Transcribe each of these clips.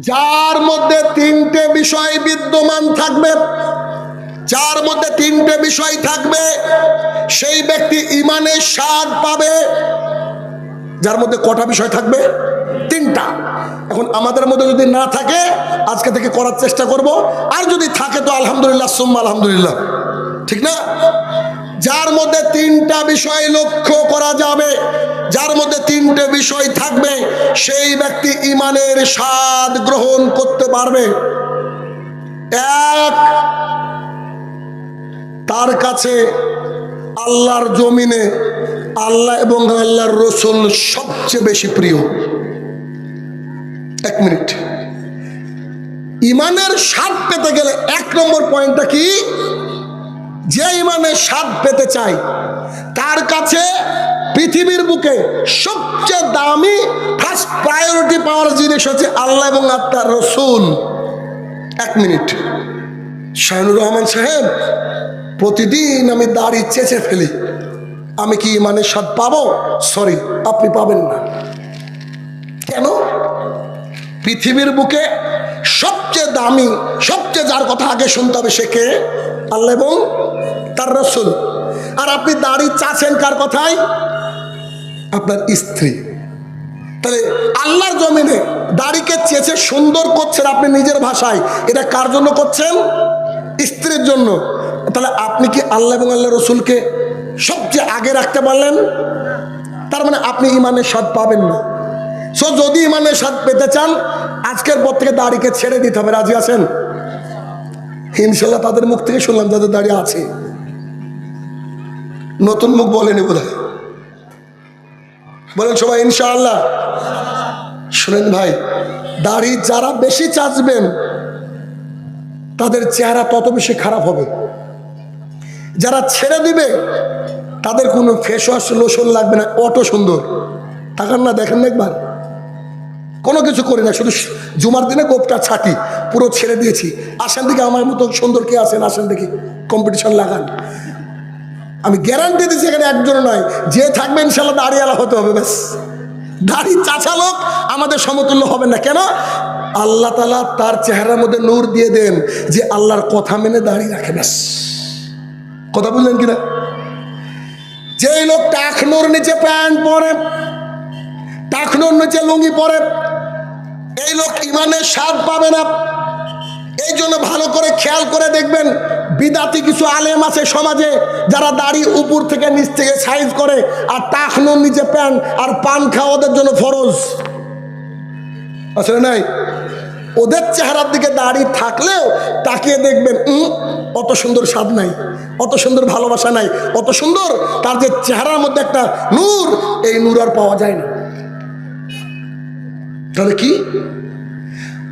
যার মধ্যে তিনটে বিষয় বিদ্যমান থাকবে, যার মধ্যে তিনটে বিষয় থাকবে, সেই ব্যক্তি ইমানের স্বাদ পাবে। যার মধ্যে কটা বিষয় থাকবে? তিনটা। এখন আমাদের মধ্যে যদি না থাকে, আজকে থেকে করার চেষ্টা করব। আর যদি থাকে তো আলহামদুলিল্লাহ, সুম্মা আলহামদুলিল্লাহ। ঠিক না? যার মধ্যে তিনটা বিষয় লক্ষ্য করা যাবে যার মধ্যে তিনটে বিষয় থাকবে, সেই ব্যক্তি ইমানের স্বাদ গ্রহণ করতে পারবে। এক, তার কাছে আল্লাহর জমিনে আল্লাহ এবং আল্লাহর রসুল সবচেয়ে বেশি প্রিয়। এক মিনিট। ইমানের স্বাদ পেতে গেলে এক নম্বর পয়েন্টটা কি? যে ইমানের স্বাদ পেতে চাই তার কাছে পৃথিবীর বুকে সবচেয়ে দামি ফার্স্ট প্রায়োরিটি পাওয়ার জিনিস হচ্ছে আল্লাহ এবং আত্মার রসুল। এক মিনিট। শাহিনুর রহমান সাহেব, প্রতিদিন আমি দাড়ি চেঁচে ফেলি। আমি কি ইমানের স্বাদ পাবো? সরি আপনি পাবেন না। কেন? পৃথিবীর বুকে সবচেয়ে দামি, সবচেয়ে যার কথা আগে শুনতে হবে সে কে? আল্লাহ এবং তার রসুল। আর আপনি দাড়ি চাচ্ছেন কার কথায়? আপনার স্ত্রী। তাহলে আল্লাহর জমিনে দাড়িকে চেঁচে সুন্দর করছেন আপনি নিজের ভাষায়, এটা কার জন্য করছেন? স্ত্রীর জন্য। তাহলে আপনি কি আল্লাহ এবং আল্লাহ রসুলকে সবচেয়ে আগে রাখতে পারলেন? তার মানে আপনি ইমানের স্বাদ পাবেন না। সো যদি ইমানের স্বাদ পেতে চান, আজকের পর থেকে দাড়িকে ছেড়ে দিতে হবে। রাজি আছেন? ইনশাল্লাহ তাদের মুখ থেকে শুনলাম যাদের দাড়ি আছে। নতুন মুখ বলেনি বোধ হয় বলেন সবাই, ইনশাআল্লাহ। শুনেন ভাই, দাড়ি যারা বেশি চাচবেন, তাদের চেহারা তত বেশি খারাপ হবে। যারা ছেড়ে দিবে, তাদের কোনো ফেস ওয়াশ লোশন লাগবে না অত সুন্দর। তাকান না, দেখেন একবার। কোনো কিছু করি না, শুধু জুমার দিনে গোপটা ছাটি, পুরো ছেড়ে দিয়েছি। আসেন দিকে আমার মতো সুন্দর কে আছেন, আসেন দেখি কম্পিটিশন লাগান। আমি গ্যারান্টি দিচ্ছি এখানে একজন নয়। যে থাকবে ইনশাল্লাহ দাঁড়িয়ালা হতে হবে, ব্যাস। দাড়ি চাচা লোক, আমাদের সমতুল্য হবে না। কেন? আল্লাহ তালা তার চেহারার মধ্যে নূর দিয়ে দেন যে আল্লাহর কথা মেনে দাঁড়িয়ে রাখে, ব্যাস। কথা বুঝলেন কিনা? যেই লোক টাকনোর নিচে প্যান্ট পরে টাকনোর নিচে লুঙ্গি পরে, এই লোক ইমানের স্বাদ পাবে না। এই জন্য ভালো করে খেয়াল করে দেখবেন বিদাতি কিছু আলেম আছে সমাজে যারা দাড়ি উপর থেকে নিচ থেকে সাইজ করে আর টাকনোর নিচে প্যান্ট আর পান খাওয়া ওদের জন্য ফরজ। আসলে নাই? ওদের চেহারার দিকে দাঁড়িয়ে থাকলেও তাকিয়ে দেখবেন উম, অত সুন্দর স্বাদ নাই অত সুন্দর ভালোবাসা নাই অত সুন্দর তার যে চেহারার মধ্যে একটা নূর এই নূর আর পাওয়া যায় না। তাহলে কি?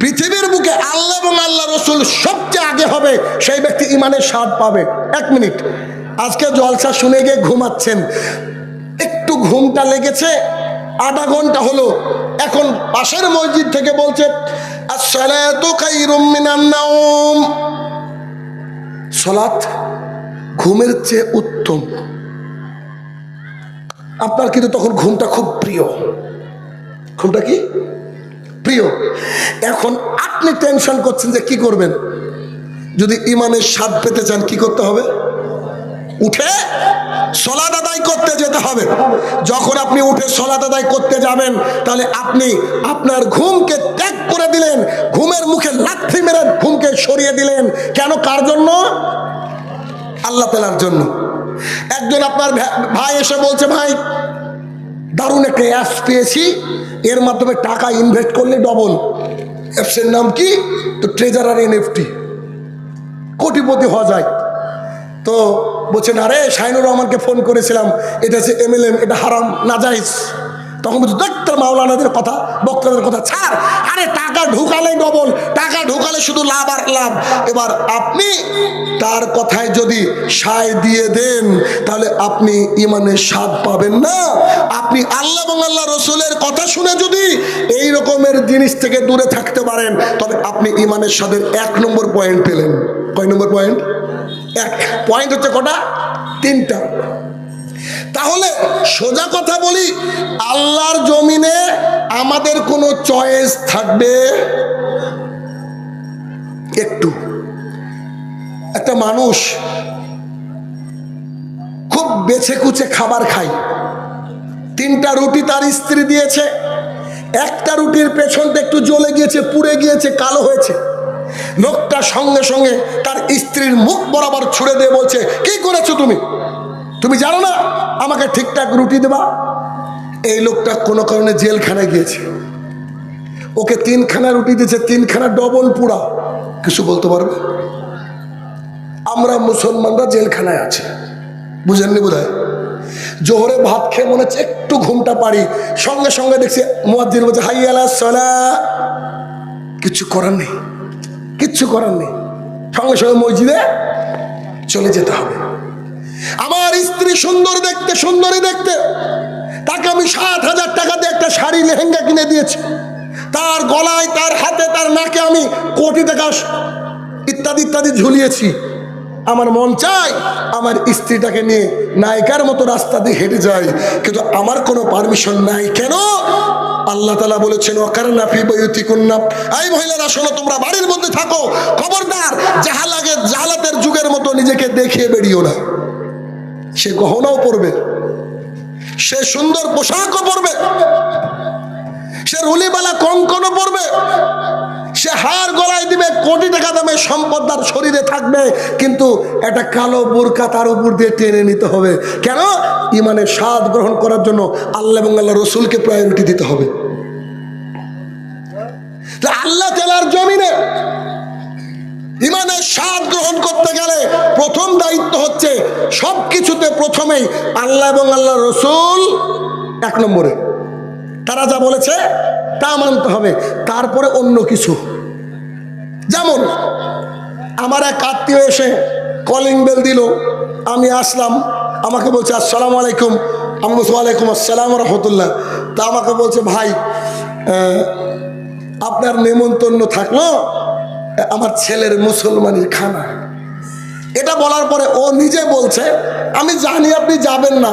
পৃথিবীর বুকে আল্লাহ এবং আল্লাহ রসুল সবচেয়ে আগে হবে, সেই ব্যক্তি ইমানের স্বাদ পাবে। এক মিনিট। আজকে জলসা শুনে গিয়ে ঘুমাচ্ছেন। একটু ঘুমটা লেগেছে, আধা ঘণ্টা হলো। এখন পাশের মসজিদ থেকে বলছে সালাত ঘুমের চেয়ে উত্তম। আপনার কিন্তু তখন ঘুমটা খুব প্রিয়। ঘুমটা কি? প্রিয়, এখন আপনি টেনশন করছেন যে কি করবেন? যদি ইমানের স্বাদ পেতে চান, কি করতে হবে? উঠে সলাদ আদায় করতে যেতে হবে। যখন আপনি উঠে সলাদ আদায় করতে যাবেন, তাহলে আপনি আপনার ঘুমকে ত্যাগ করে দিলেন, ঘুমের মুখে লাথি মেরে ঘুমকে সরিয়ে দিলেন। কেন? কার জন্য? আল্লাহ তালার জন্য। একজন আপনার ভাই এসে বলছে, ভাই দারুণ একটা অ্যাপস পেয়েছি। এর মাধ্যমে টাকা ইনভেস্ট করলে ডবল অ্যাপসের নাম কি? তো ট্রেজার ট্রেজারার এনএফটি কোটিপতি হওয়া যায়। তো বলছেন, আরে শাহিনুর রহমানকে ফোন করেছিলাম। এটা হচ্ছে এমএলএম এটা হারাম না নাজাইজ। তখন বলছে ডাক্তার মাওলানাদের কথা, বক্তাদের কথা, ছাড়। আরে টাকা ঢুকালে ডবল, টাকা ঢুকালে শুধু লাভ আর লাভ। এবার আপনি তার কথায় যদি সায় দিয়ে দেন, তাহলে আপনি ইমানের স্বাদ পাবেন না। আপনি আল্লাহ এবং আল্লাহ রসুলের কথা শুনে যদি এই রকমের জিনিস থেকে দূরে থাকতে পারেন, তবে আপনি ইমানের স্বাদের এক নম্বর পয়েন্ট পেলেন। কয় নম্বর পয়েন্ট এক। পয়েন্ট হচ্ছে কটা? তিনটা। তাহলে সোজা কথা বলি, আল্লাহর জমিনে আমাদের কোনো চয়েস থাকবে? একটু। একটা মানুষ খুব বেছে কুচে খাবার খায়। তিনটা রুটি তার স্ত্রী দিয়েছে, একটা রুটির পেছনটা একটু জ্বলে গিয়েছে, পুড়ে গিয়েছে, কালো হয়েছে। লোকটা সঙ্গে সঙ্গে তার স্ত্রীর মুখ বরাবর ছুড়ে দিয়ে বলছে, কি করেছ তুমি? তুমি জানো না? আমাকে ঠিকঠাক রুটি দেবা? এই লোকটা কোনো কারণে জেলখানায় গিয়েছে। ওকে তিনখানা রুটি দিয়েছে, তিনখানা ডবল পুরা কিছু বলতে পারবে? আমরা মুসলমানরা জেলখানায় আছি। বুঝেননি বোধ জোহরে ভাত খেয়ে মনে হচ্ছে একটু ঘুমটা পারি সঙ্গে সঙ্গে দেখছি মুয়াজ্জিন বলছে, হাই আলা সলা। কিচ্ছু করার নেই। কিচ্ছু করার নেই। সঙ্গে সঙ্গে মসজিদে চলে যেতে হবে। আমার স্ত্রী সুন্দর দেখতে, সুন্দরী দেখতে। তাকে আমি সাত হাজার টাকা দিয়ে একটা শাড়ি, লেহেঙ্গা কিনে দিয়েছি। তার গলায়, তার হাতে, তার নাকে আমি কোটি টাকা ইত্যাদি ইত্যাদি ঝুলিয়েছি। আমার মন চাই আমার স্ত্রীটাকে নিয়ে নায়িকার মতো রাস্তা দিয়ে হেঁটে যাই। কিন্তু আমার কোনো পারমিশন নাই। কেন? আল্লাহ তালা বলেছেন অকার নাফি বইতি কন্যা এই মহিলারা, শোনো, তোমরা বাড়ির মধ্যে থাকো। খবরদার জাহালাগে জাহালাতের যুগের মতো নিজেকে দেখিয়ে বেরিও না। সে গহনাও পরবে। সে সুন্দর পোশাকও পরবে। সে রুলিবালা কঙ্কনও পরবে। সে হার গলায় দিবে, কোটি টাকা দামে সম্পদ তার শরীরে থাকবে। কিন্তু একটা কালো বোরকা তার উপর দিয়ে টেনে নিতে হবে। কেন? ইমানের স্বাদ গ্রহণ করার জন্য আল্লাহ এবং আল্লাহ রসুলকে প্রায়োরিটি দিতে হবে। আল্লাহ তেলার জমিনে ইমানের স্বাদ গ্রহণ করতে গেলে প্রথম দায়িত্ব হচ্ছে সব কিছুতে প্রথমেই আল্লাহ এবং আল্লাহ রসুল এক নম্বরে। তারা যা বলেছে, তা মানতে হবে। তারপরে অন্য কিছু। যেমন, আমার এক আত্মীয় এসে কলিং বেল দিল। আমি আসলাম। আমাকে বলছে, আসসালামু আলাইকুম। আমি বলছি, ওয়ালাইকুম আসসালাম রহমতুল্লাহ। তা আমাকে বলছে, ভাই আপনার নেমন্তন্ন থাকল, আমার ছেলের মুসলমানের খানা। বলার পরে ও নিজে বলছে, আমি জানি আপনি যাবেন না।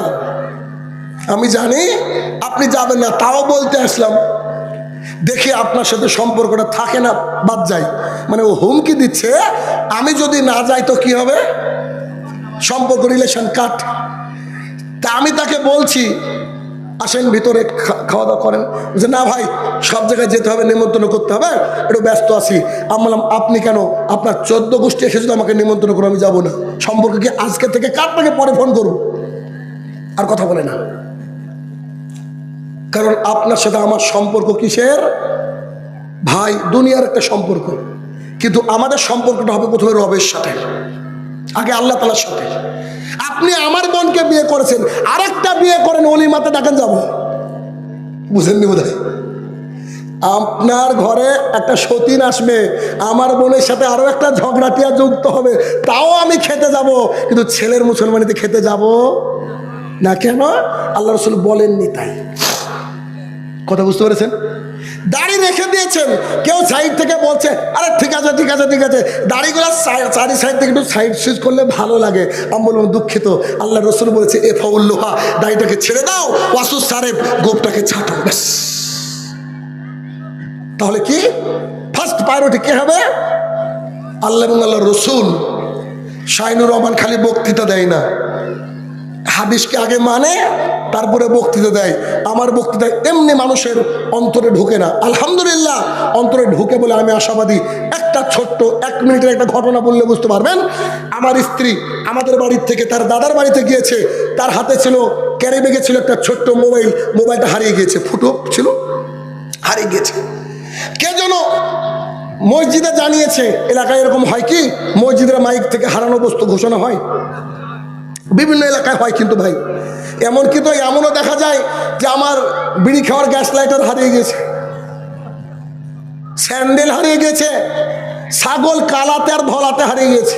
আমি জানি আপনি যাবেন না, তাও বলতে আসলাম। দেখি আপনার সাথে সম্পর্কটা থাকে না, বাদ যাই মানে ও হুমকি দিচ্ছে, আমি যদি না যাই তো কি হবে? সম্পর্ক রিলেশন কাট তা আমি তাকে বলছি আসেন ভিতরে খাওয়া দাওয়া করেন। যে না ভাই, সব জায়গায় যেতে হবে, নিমন্ত্রণ করতে হবে, একটু ব্যস্ত আছি। আমি বললাম, আপনি কেন? আপনার চোদ্দ গোষ্ঠী এসেছিল আমাকে নিমন্ত্রণ করে আমি যাব না। সম্পর্ক কি আজকে থেকে কাটটাকে পরে ফোন করব আর কথা বলে না। কারণ আপনার সাথে আমার সম্পর্ক কিসের? ভাই, দুনিয়ার একটা সম্পর্ক। কিন্তু আমাদের সম্পর্কটা হবে প্রথমে রবের সাথে। আগে আল্লাহ তালার সাথে। আপনি আমার বোনকে বিয়ে করেছেন, আরেকটা বিয়ে করেন অলিমাতে ডাকেন যাব। বুঝেননি বোধ আপনার ঘরে একটা সতীন আসবে, আমার বোনের সাথে আরও একটা ঝগড়াটিয়া যুক্ত হবে, তাও আমি খেতে যাব। কিন্তু ছেলের মুসলমানিতে খেতে যাব? না কেন? আল্লাহ রসুল বলেননি তাই। কথা বুঝতে পেরেছেন? দাড়ি রেখে দিয়েছেন। কেউ সাইড থেকে বলছে, আরে ঠিক আছে ঠিক আছে ঠিক আছে। দাড়িগুলো চারি সাইড থেকে একটু সাইড সুইচ করলে ভালো লাগে। আমি বললাম, দুঃখিত, আল্লাহ রসুল বলেছে এ ফাউল্লোহা দাড়িটাকে ছেড়ে দাও, ওয়াসু সারেব গোপটাকে ছাটো। ব্যাস। তাহলে কি? ফার্স্ট প্রায়োরিটি কে হবে? আল্লাহ এবং আল্লাহ রসুল। শাইনুর রহমান খালি বক্তৃতা দেয় না। হাদিসকে আগে মানে তারপরে বক্তৃতা দেয়। আমার বক্তৃতায় এমনি মানুষের অন্তরে ঢুকে না। আলহামদুলিল্লাহ, অন্তরে ঢুকে বলে আমি আশাবাদী। একটা ছোট্ট এক মিনিটের একটা ঘটনা বললে বুঝতে পারবেন? আমার স্ত্রী আমাদের বাড়ির থেকে, তার দাদার বাড়িতে গিয়েছে। তার হাতে ছিল ক্যারি ব্যাগে ছিল একটা ছোট্ট মোবাইল। মোবাইলটা হারিয়ে গিয়েছে। ফুটো ছিল? হারিয়ে গিয়েছে। কে যেন মসজিদে জানিয়েছে, এলাকায় এরকম হয় কি? মসজিদের মাইক থেকে হারানো বস্তু ঘোষণা হয়? বিভিন্ন এলাকায় হয় কিন্তু ভাই। এমন কিন্তু এমনও দেখা যায় যে আমার বিড়ি খাওয়ার গ্যাস লাইটার হারিয়ে গেছে। স্যান্ডেল হারিয়ে গেছে, ছাগল কালাতে আর ধলাতে হারিয়ে গেছে।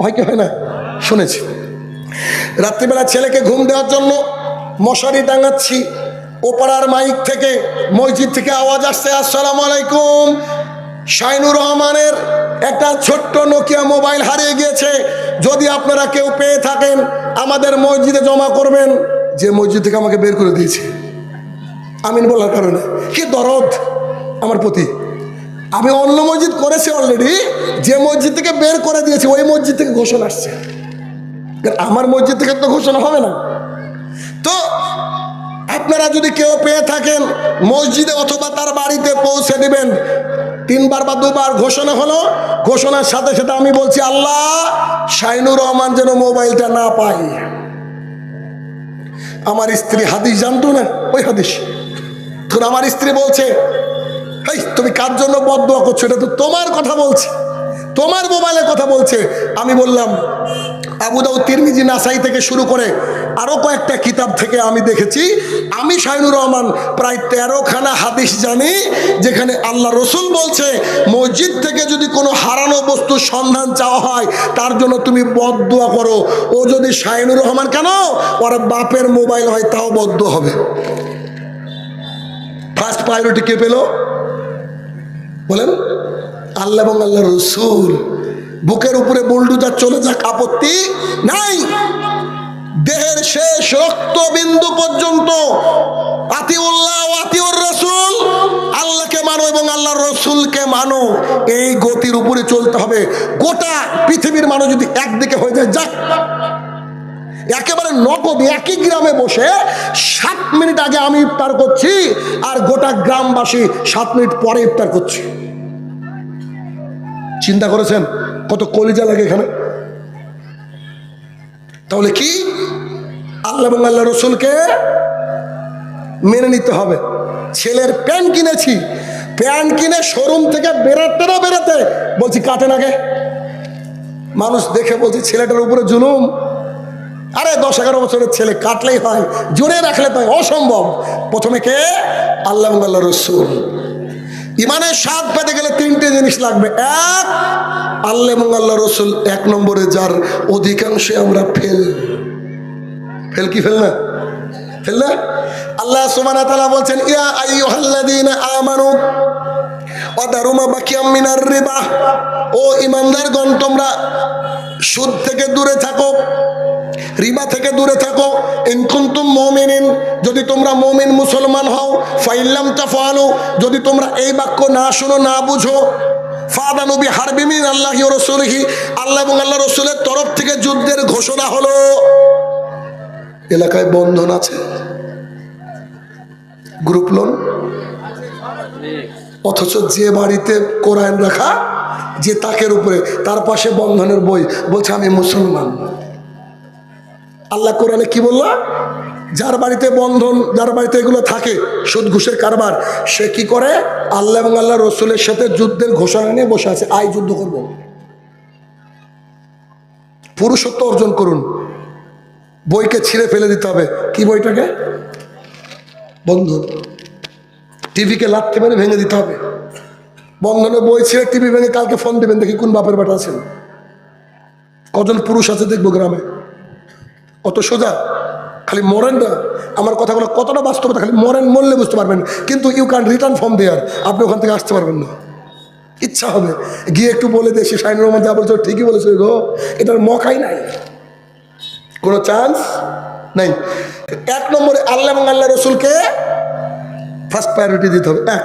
হয় কি হয় না? শুনেছি। রাত্রিবেলা ছেলেকে ঘুম দেওয়ার জন্য মশারি টাঙাচ্ছি ওপাড়ার মাইক থেকে মসজিদ থেকে আওয়াজ আসছে, আসসালামু আলাইকুম। শাইনুর রহমানের একটা ছোট্ট নোকিয়া মোবাইল হারিয়ে গিয়েছে। যদি আপনারা কেউ পেয়ে থাকেন, আমাদের মসজিদে জমা করবেন। যে মসজিদ থেকে আমাকে বের করে দিয়েছে। আমিন বলার কারণে। কি দরদ আমার প্রতি। আমি অন্য মসজিদ করেছি অলরেডি যে মসজিদ থেকে বের করে দিয়েছি, ওই মসজিদ থেকে ঘোষণা আসছে। আমার মসজিদ থেকে তো ঘোষণা হবে না। তো আপনারা যদি কেউ পেয়ে থাকেন, মসজিদে অথবা তার বাড়িতে পৌঁছে দিবেন তিনবার বা দুবার ঘোষণা হলো, ঘোষণার সাথে সাথে আমি বলছি, আল্লাহ শাইনুর রহমান যেন মোবাইলটা না পাই আমার স্ত্রী হাদিস জানতো না? ওই হাদিস। তখন আমার স্ত্রী বলছে এই তুমি কার জন্য বদয়া করছ? এটা তো তোমার কথা বলছে। তোমার মোবাইলের কথা বলছে। আমি বললাম আবু দাউদ তিরমিজি নাসাই থেকে শুরু করে আরও কয়েকটা কিতাব থেকে আমি দেখেছি। আমি শাহিনুর রহমান প্রায় তেরোখানা হাদিস জানি, যেখানে আল্লাহ রসুল বলছে, মসজিদ থেকে যদি কোনো হারানো বস্তুর সন্ধান চাওয়া হয়, তার জন্য তুমি বদুয়া করো। ও যদি শাহিনুর রহমান কেন? ওর বাপের মোবাইল হয়, তাও বদ্ধ হবে। ফার্স্ট প্রায়োরিটি কে পেল? বলেন, আল্লাহ এবং আল্লাহ রসুল। বুকের উপরে বুলডুজার চলে যাক, আপত্তি নাই। দেহের শেষ রক্তবিন্দু পর্যন্ত আতিউল্লাহ আতিউর রসুল মানো এবং রসুলকে মানো। এই গতির উপরে চলতে হবে। গোটা পৃথিবীর মানুষ যদি একদিকে হয়ে যায়, যাক। একেবারে একই গ্রামে বসে সাত মিনিট আগে আমি ইফতার করছি আর গোটা গ্রামবাসী সাত মিনিট পরে ইফতার করছি। চিন্তা করেছেন? কত কলিজা লাগে এখানে? তাহলে কি? আল্লাহ এবং আল্লাহ রসুলকে মেনে নিতে হবে। ছেলের প্যান্ট কিনেছি। প্যান্ট কিনে শোরুম থেকে বেরোতে না বেরোতে বলছি কাটে নাকে মানুষ দেখে বলছি ছেলেটার উপরে জুলুম। আরে দশ এগারো বছরের ছেলে কাটলেই হয় জুড়ে রাখলে তো হয়, অসম্ভব। প্রথমে কে? আল্লাহ আল্লাহ রসুল। ইমানের স্বাদ পেতে গেলে জিনিস লাগবে। এক, আল্লাহ এবং আল্লাহ রসুল এক নম্বরে যার অধিকাংশে আমরা ফেল। ফেল কি ফেল না? ফেল না? আল্লাহ ওয়া তাআলা বলছেন, ইয়া আইয়ুহাল্লাযীনা আমানু ওয়াদারুমা বাকিয়াম মিনার রিবা। ও ইমানদারগণ, তোমরা সুদ থেকে দূরে থাকো। রিবা থেকে দূরে থাকো। ইনকুন্তুম মুমিনিন, যদি তোমরা মুমিন মুসলমান হও, ফাইল্লাম তাফালু যদি তোমরা এই বাক্য না শুনো, না বুঝো ফাদা নবী হারবিমিন আল্লাহ রসুলহি, আল্লাহ এবং আল্লাহ রসুলের তরফ থেকে যুদ্ধের ঘোষণা হলো। এলাকায় বন্ধন আছে? Group loan? অথচ যে বাড়িতে কোরআন রাখা, যে তাকের উপরে, তার পাশে বন্ধনের বই, বলছে আমি মুসলমান। আল্লাহ কোরআনে কি বলল? যার বাড়িতে বন্ধন, যার বাড়িতে এগুলো থাকে সুদ ঘুষের কারবার, সে কি করে? আল্লাহ এবং আল্লাহ রসুলের সাথে যুদ্ধের ঘোষণা নিয়ে বসে আছে। আই যুদ্ধ করব। পুরুষত্ব অর্জন করুন। বইকে ছিঁড়ে ফেলে দিতে হবে। কি বইটাকে? বন্ধন। টিভিকে লাথি মেরে ভেঙে দিতে হবে। বন্ধনে বই ছিঁড়ে টিভি ভেঙে কালকে ফোন দেবেন দেখি কোন বাপের বাটা আছেন। কজন পুরুষ আছে দেখব গ্রামে। অত সোজা? খালি মরেন না। আমার কথাগুলো কতটা বাস্তবতা, খালি মরেন মরলে বুঝতে পারবেন। কিন্তু you can return from there আপনি ওখান থেকে আসতে পারবেন না। ইচ্ছা হবে। গিয়ে একটু বলে দিয়ে সে শাহিনুর রহমান যা বলছো, ঠিকই বলেছ গো। এটার মকাই নাই। কোনো চান্স নাই। এক নম্বরে আল্লাহ এবং আল্লাহ রসুলকে ফার্স্ট প্রায়োরিটি দিতে হবে। এক।